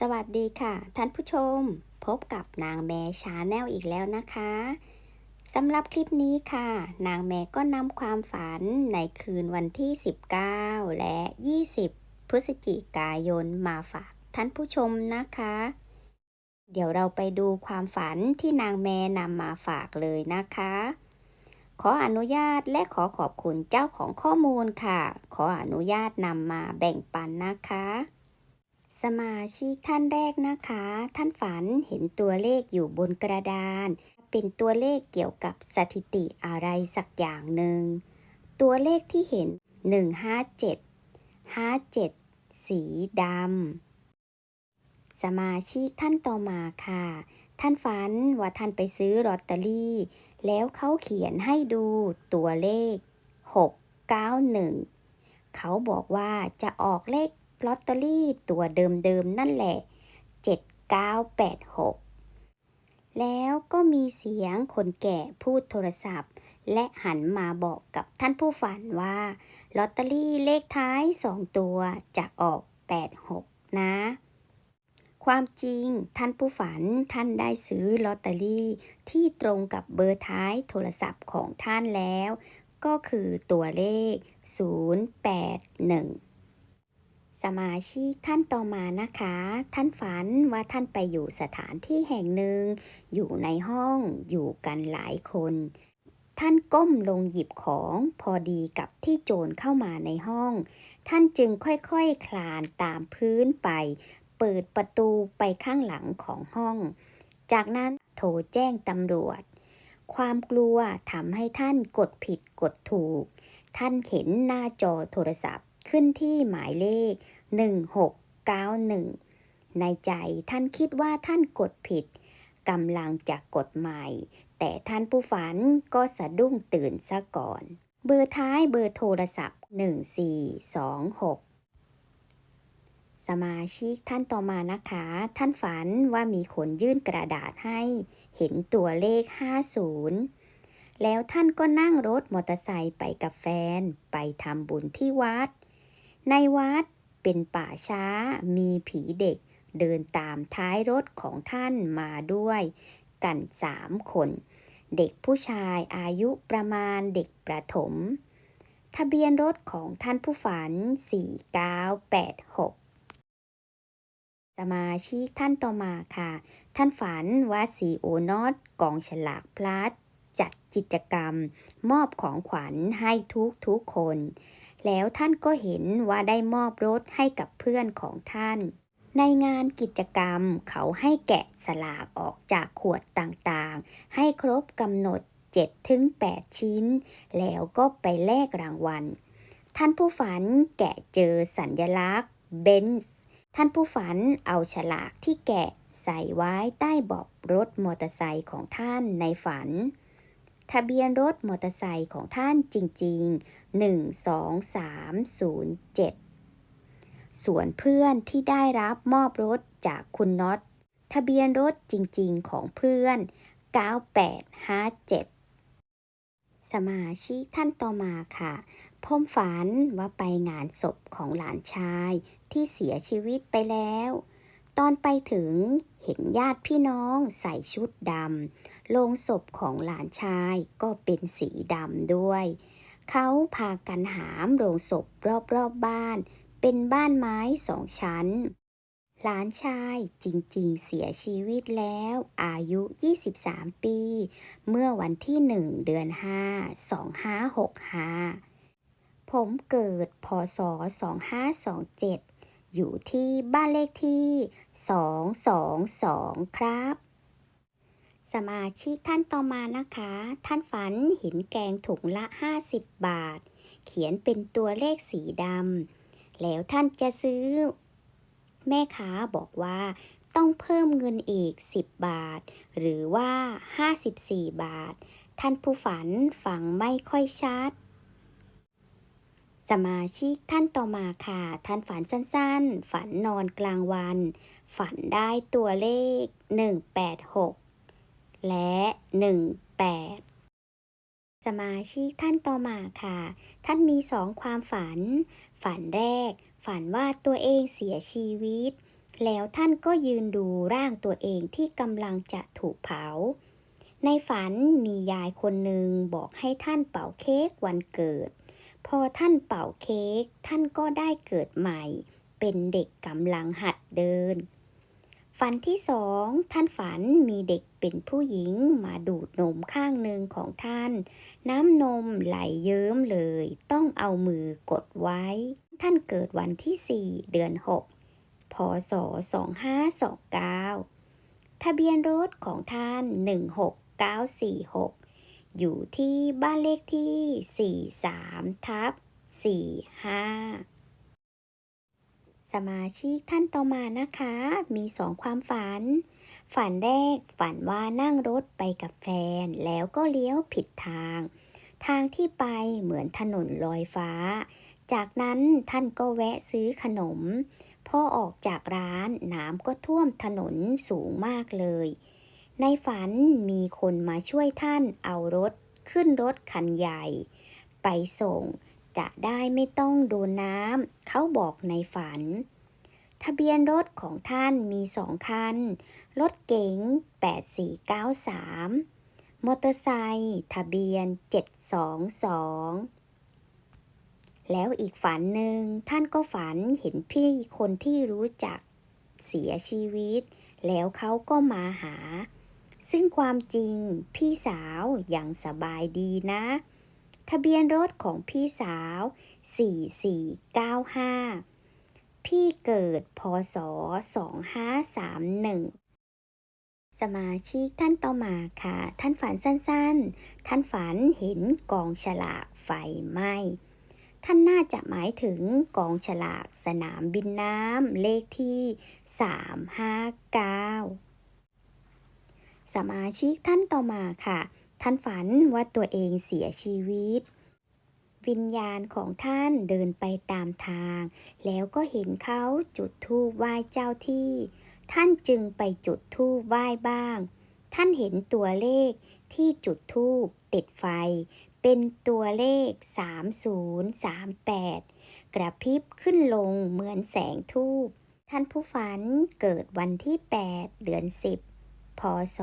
สวัสดีค่ะ ท่านผู้ชม พบกับนางแมชาแนลอีกแล้วนะคะสำหรับคลิปนี้ค่ะ นางแมก็นำความฝันในคืนวันที่ 19 และ 20 พฤศจิกายนมาฝากท่านผู้ชมนะคะ เดี๋ยวเราไปดูความฝันที่นางแมนำมาฝากเลยนะคะ ขออนุญาตและขอขอบคุณเจ้าของข้อมูลค่ะ ขออนุญาตนำมาแบ่งปันนะคะ มาชิกท่านแรกนะคะ ท่านฝันเห็นตัวเลขอยู่บนกระดาน เป็นตัวเลขเกี่ยวกับสถิติอะไรสักอย่างหนึ่ง ตัวเลขที่เห็น 157 57 สีดำสมาชิกท่านต่อมาค่ะ ท่านฝันว่าท่านไปซื้อลอตเตอรี่ แล้วเขาเขียนให้ดูตัวเลข 691 เขาบอกว่าจะออกเลข ลอตเตอรี่ตัวเดิมๆนั่นแหละ 7986 แล้วก็มีเสียงคนแก่พูดโทรศัพท์ และหันมาบอกกับท่านผู้ฝันว่าลอตเตอรี่เลขท้าย 2 ตัวจะออก 86 นะ ความจริงท่านผู้ฝันท่านได้ซื้อลอตเตอรี่ที่ตรงกับเบอร์ท้ายโทรศัพท์ของท่านแล้ว ก็คือตัวเลข 081 มาชิกท่านต่อมานะคะ ท่านฝันว่าท่านไปอยู่สถานที่แห่งหนึ่ง อยู่ในห้องอยู่กันหลายคน ท่านก้มลงหยิบของพอดีกับที่โจรเข้ามาในห้อง ท่านจึงค่อยๆคคลานตามพื้นไป เปิดประตูไปข้างหลังของห้อง จากนั้นโทรแจ้งตำรวจ ความกลัวทำให้ท่านกดผิดกดถูก ท่านเห็นหน้าจอโทรศัพท์ขึ้นที่หมายเลข 1691 ในใจท่านคิดว่าท่านกดผิดกำลังจะกดใหม่ แต่ท่านผู้ฝันก็สะดุ้งตื่นซะก่อน เบอร์ท้ายเบอร์โทรศัพท์ 1426 สมาชิกท่านต่อมานะคะ ท่านฝันว่ามีคนยื่นกระดาษให้เห็นตัวเลข 50 แล้วท่านก็นั่งรถมอเตอร์ไซค์ไปกับแฟน ไปทำบุญที่วัด ในวัด เป็นป่าช้ามีผีเด็ก เดินตามท้ายรถของท่านมาด้วย กันสามคน เด็กผู้ชายอายุประมาณเด็กประถม ทะเบียนรถของท่านผู้ฝัน 4986สมาชิกท่านต่อมาค่ะ ท่านฝันว่าซีโอนอตกองฉลากพลัสจัดกิจกรรม มอบของขวัญให้ทุกทุกคน แล้วท่านก็เห็นว่าได้มอบรถให้กับเพื่อนของท่าน ในงานกิจกรรมเขาให้แกะสลากออกจากขวดต่างๆ ให้ครบกำหนด7-8ชิ้น แล้วก็ไปแลกรางวัล ท่านผู้ฝันแกะเจอสัญญลักษณ์เบนซ์ท่านผู้ฝันเอาฉลากที่แกะใส่ไว้ใต้เบาะรถมอเตอร์ไซค์ของท่านในฝัน ทะเบียนรถมอเตอร์ไซค์ของท่านจริง ๆ 12307 ส่วนเพื่อนที่ได้รับมอบรถจากคุณน็อต ทะเบียนรถจริง ๆ ของเพื่อน 9857 สมาชิกท่านต่อมาค่ะผมฝันว่าไปงานศพของหลานชายที่เสียชีวิตไปแล้ว ตอนไปถึง เห็นญาติพี่น้องใส่ชุดดำโลงศพของหลานชายก็เป็นสีดำด้วย เขาพากันหามโรงศพรอบๆบบ้าน เป็นบ้านไม้สองชั้น หลานชายจริงๆเสียชีวิตแล้ว อายุ 23 ปี เมื่อวันที่1เดือน 5 2565ผมเกิดพศ 2527 อยู่ที่บ้านเลขที่ 222 ครับ สมาชิกท่านต่อมานะคะ ท่านฝันเห็นแกงถุงละ 50 บาท เขียนเป็นตัวเลขสีดำแล้วท่านจะซื้อ แม่ค้าบอกว่าต้องเพิ่มเงินอีก 10 บาท หรือว่า 54 บาท ท่านผู้ฝันฟังไม่ค่อยชัด สมาชิกท่านต่อมาค่ะ ท่านฝันสั้นๆ ฝันนอนกลางวัน ฝันได้ตัวเลข 186 และ 18 สมาชิกท่านต่อมาค่ะ ท่านมีสองความฝัน ฝันแรก ฝันว่าตัวเองเสียชีวิต แล้วท่านก็ยืนดูร่างตัวเองที่กำลังจะถูกเผา ในฝันมียายคนหนึ่งบอกให้ท่านเป่าเค้กวันเกิด พอท่านเป่าเค้กท่านก็ได้เกิดใหม่ เป็นเด็กกำลังหัดเดิน ฝันที่สองท่านฝันมีเด็กเป็นผู้หญิงมาดูดนมข้างหนึ่งของท่าน น้ำนมไหลเยิ้มเลย ต้องเอามือกดไว้ ท่านเกิดวันที่4เดือน6พศ2529 ทะเบียนรถของท่าน 16946 อยู่ที่บ้านเลขที่ 43 ทับ 45 สมาชิกท่านต่อมานะคะ มีสองความฝัน ฝันแรกฝันว่านั่งรถไปกับแฟน แล้วก็เลี้ยวผิดทาง ทางที่ไปเหมือนถนนลอยฟ้า จากนั้นท่านก็แวะซื้อขนม พอออกจากร้านน้ำก็ท่วมถนนสูงมากเลย ในฝันมีคนมาช่วยท่านเอารถขึ้นรถคันใหญ่ ไปส่งจะได้ไม่ต้องโดนน้ำเขาบอกในฝัน ทะเบียนรถของท่านมีสองคัน รถเก๋ง 8493 มอเตอร์ไซค์ทะเบียน 722 แล้วอีกฝันหนึ่งท่านก็ฝันเห็นพี่คนที่รู้จักเสียชีวิต แล้วเขาก็มาหา ซึ่งความจริงพี่สาวยังสบายดีนะ ทะเบียนรถของพี่สาว 4495 พี่เกิดพศ 2531 สมาชิกท่านต่อมาค่ะ ท่านฝันสั้นๆ ท่านฝันเห็นกองฉลากไฟไหม้ท่านน่าจะหมายถึงกองฉลากสนามบินน้ำเลขที่ 359 สมาชิกท่านต่อมาค่ะ ท่านฝันว่าตัวเองเสียชีวิต วิญญาณของท่านเดินไปตามทาง แล้วก็เห็นเขาจุดธูปไหว้เจ้าที่ ท่านจึงไปจุดธูปไหว้บ้าง ท่านเห็นตัวเลขที่จุดธูปติดไฟ เป็นตัวเลข 3038 กระพริบขึ้นลงเหมือนแสงทูปท่านผู้ฝันเกิดวันที่ 8 เดือน 10 พศ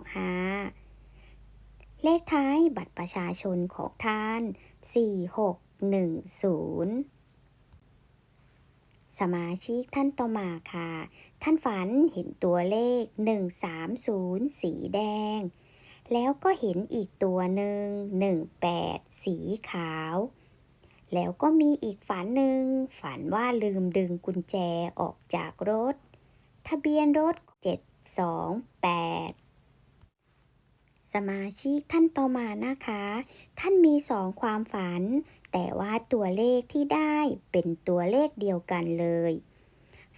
2525 เลขท้ายบัตรประชาชนของท่าน 4610 สมาชิกท่านต่อมาค่ะ ท่านฝันเห็นตัวเลข 130 สีแดง แล้วก็เห็นอีกตัวหนึ่ง 18 สีขาวแล้วก็มีอีกฝันหนึ่งฝันว่าลืมดึงกุญแจออกจากรถ ทะเบียนรถ 28สมาชิกท่านต่อมานะคะ ท่านมีสองความฝัน แต่ว่าตัวเลขที่ได้เป็นตัวเลขเดียวกันเลย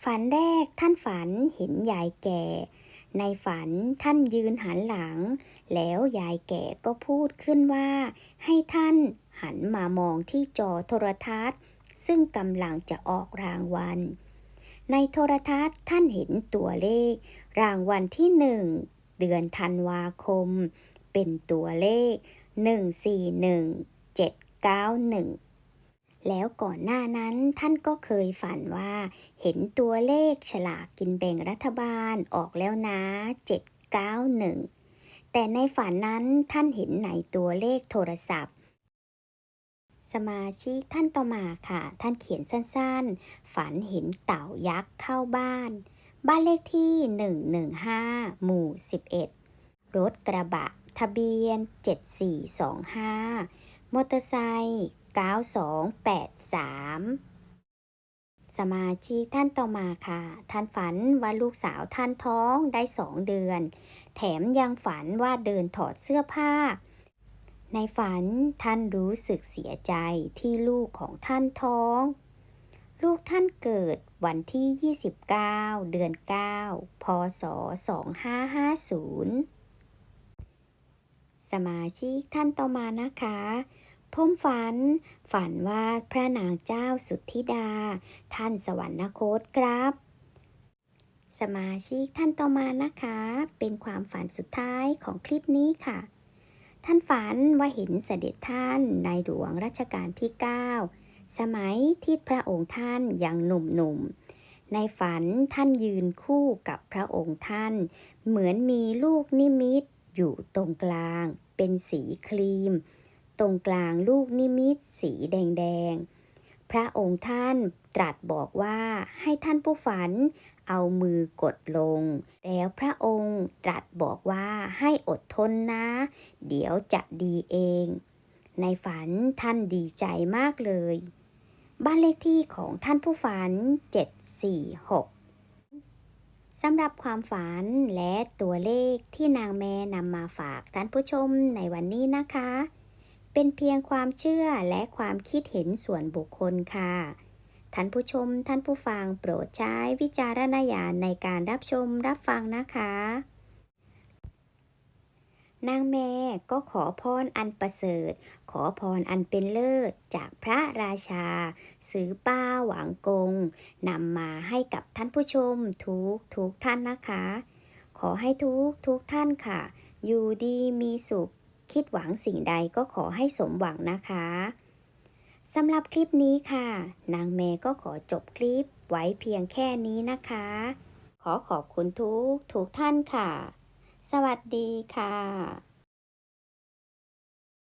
ฝันแรกท่านฝันเห็นยายแก่ ในฝันท่านยืนหันหลัง แล้วยายแก่ก็พูดขึ้นว่า ให้ท่านหันมามองที่จอโทรทัศน์ ซึ่งกำลังจะออกรางวัล ในโทรทัศน์ท่านเห็นตัวเลข รางวัลที่หนึ่งเดือนธันวาคม เป็นตัวเลข 141791 แล้วก่อนหน้านั้นท่านก็เคยฝันว่า เห็นตัวเลขฉลากกินแบ่งรัฐบาลออกแล้วนะ 791 แต่ในฝันนั้นท่านเห็นในตัวเลขโทรศัพท์ สมาชิกท่านต่อมาค่ะ ท่านเขียนสั้นๆ ฝันเห็นเต่ายักษ์เข้าบ้าน บ้านเลขที่ 115 หมู่ 11 รถกระบะ ทะเบียน 7425 มอเตอร์ไซค์9283 สมาชิกท่านต่อมาค่ะ ท่านฝันว่าลูกสาวท่านท้องได้สองเดือน แถมยังฝันว่าเดินถอดเสื้อผ้า ในฝันท่านรู้สึกเสียใจที่ลูกของท่านท้อง ลูกท่านเกิดวันที่ 29 เดือน 9 พศ 2550 สมาชิกท่านต่อมานะคะผมฝัน ฝันว่าพระนางเจ้าสุทธิดา ท่านสวรรคตครับ สมาชิกท่านต่อมานะคะ เป็นความฝันสุดท้ายของคลิปนี้ค่ะ ท่านฝันว่าเห็นเสด็จท่านในหลวงรัชกาลที่ 9 สมัยที่พระองค์ท่านยังหนุ่มในฝันท่านยืนคู่กับพระองค์ท่าน เหมือนมีลูกนิมิตอยู่ตรงกลางเป็นสีครีม ตรงกลางลูกนิมิตสีแดงๆ พระองค์ท่านตรัสบอกว่าให้ท่านผู้ฝัน เอามือกดลง แล้วพระองค์ตรัสบอกว่าให้อดทนนะ เดี๋ยวจะดีเอง ในฝันท่านดีใจมากเลย บ้านเลขที่ของท่านผู้ฝัน 746สำหรับความฝันและตัวเลขที่นางแม่นำมาฝากท่านผู้ชมในวันนี้นะคะ เป็นเพียงความเชื่อและความคิดเห็นส่วนบุคคลค่ะ ท่านผู้ชม ท่านผู้ฟังโปรดใช้วิจารณญาณในการรับชมรับฟังนะคะ นางแม่ก็ขอพรอันประเสริฐ ขอพรอันเป็นเลิศจากพระราชาซื้อป้าหวังกงนำมาให้กับท่านผู้ชมทุกทุกท่านนะคะ ขอให้ทุกทุกท่านค่ะ อยู่ดีมีสุข คิดหวังสิ่งใดก็ขอให้สมหวังนะคะ สำหรับคลิปนี้ค่ะ นางเมย์ก็ขอจบคลิปไว้เพียงแค่นี้นะคะ ขอขอบคุณทุกทุกท่านค่ะ สวัสดีค่ะ